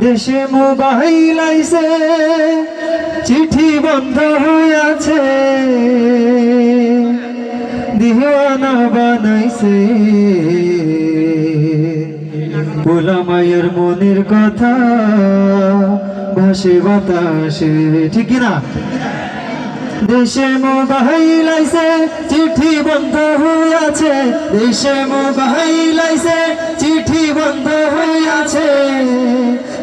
দেশে মোবাইল আইছে, চিঠি বন্ধ হইয়াছে। দিহানা বানাইছে। পোলামায়ের মনের কথা ভাসে বাতাসে। ঠিক না দেশে মোবাইল আইছে চিঠি বন্ধ হইয়াছে। দেশে মোবাইল আইছে চিঠি বন্ধ হইয়াছে।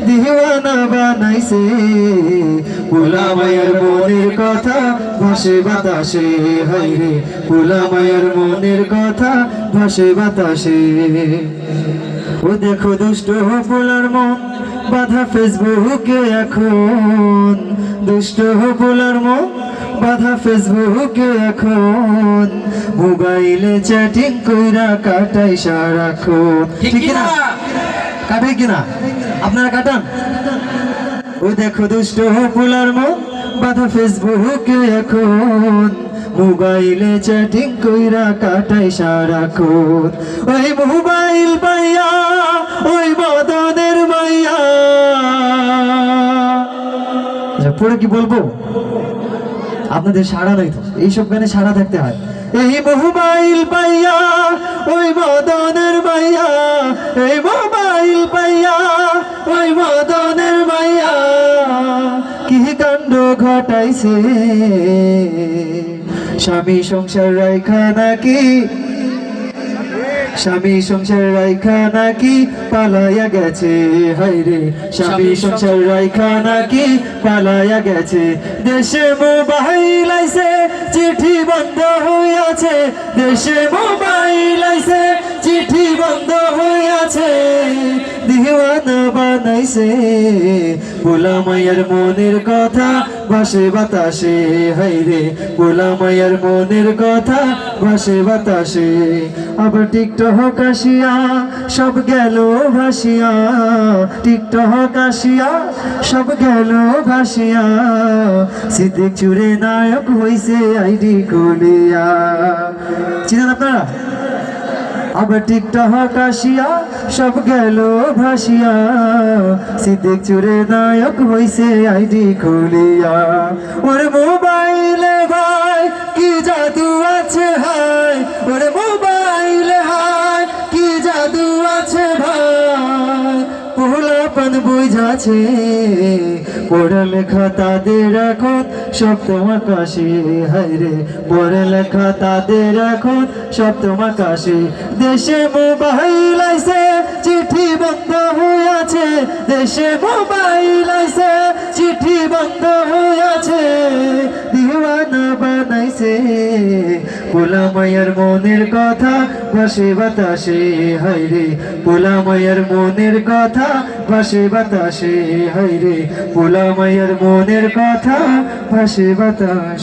দিওয়ানা বানাইছে। পোলামায়ের মনের কথা ভাসে বাতাসে হাইরে পোলামায়ের মনের কথা ভাসে বাতাসে। ও দেখো দুষ্ট পোলার মন, বাধা ফেসবুকে এখন। দুষ্ট পোলার মন বাধা ফেসবুকে এখন মোবাইলে চ্যাটিং কইরা কাটাই সারাক্ষণ। ঠিক না কাটাই কিনা? আপনারা কাটান? ও দেখো দুষ্ট পোলার মন বাধা ফেসবুকে এখন মোবাইলে চ্যাটিং কইরা কাটাই সারাক্ষণ। ওই মোবাইল পাইয়া ওই মদনের মাইয়া। আচ্ছা, পরে কি বলব? আপনাদের সাড়া নাই তো? এইসব গানে সাড়া থাকতে হয়। এই মোবাইল পাইয়া, ওই মদনের মাইয়া, এই মোবাইল পাইয়া, ওই মদনের মাইয়া, কি কাণ্ড ঘটাইছে? স্বামী সংসার রাইখা নাকি স্বামী সংসার রাইখা নাকি পালাইয়া গেছে হাইরে স্বামী সংসার রাইখা নাকি পালাইয়া গেছে। দেশে মোবাইল আইছে চিঠি বন্ধ হইয়াছে। দেশে মোবাইল আইছে চিঠি বন্ধ হইয়াছে, দিওয়ানা বানাইছে। পোলামাইয়ার মনের কথা ভাসে বাতাসে হাইরে পোলামাইয়ার মনের কথা ভাসে বাতাসে। আবার টিকটক আসিয়া সব গেল ভাসিয়া। টিকটক আসিয়া সব গেল ভাসিয়া। সিদ্দিক চুরে নায়ক হইছে আইডি খুলিয়া। চিনেন আপনারা? আবার টিকটক আসিয়া সব গেল ভাসিয়া। সিদ্দিক চুরে নায়ক হইছে আইডি খুলিয়া। ওর মোবাইলে ভাই, কি জাদু আছে হাই বুঝাছে পড়ালেখা তাদের এখন, সপ্তম আকাশে। হাইরে পড়ালেখা তাদের এখন, সপ্তম আকাশে। দেশে মোবাইল আইছে, চিঠি বন্ধ হয়ে আছে। দেশে মোবাইল আইছে, চিঠি বন্ধ পোলামায়ের মনের কথা, বাসে বাতাসে হাইরে পোলামায়ের মনের কথা, বাসে বাতাসে হাইরে পোলামায়ের মনের কথা, বাসে বাতাসে।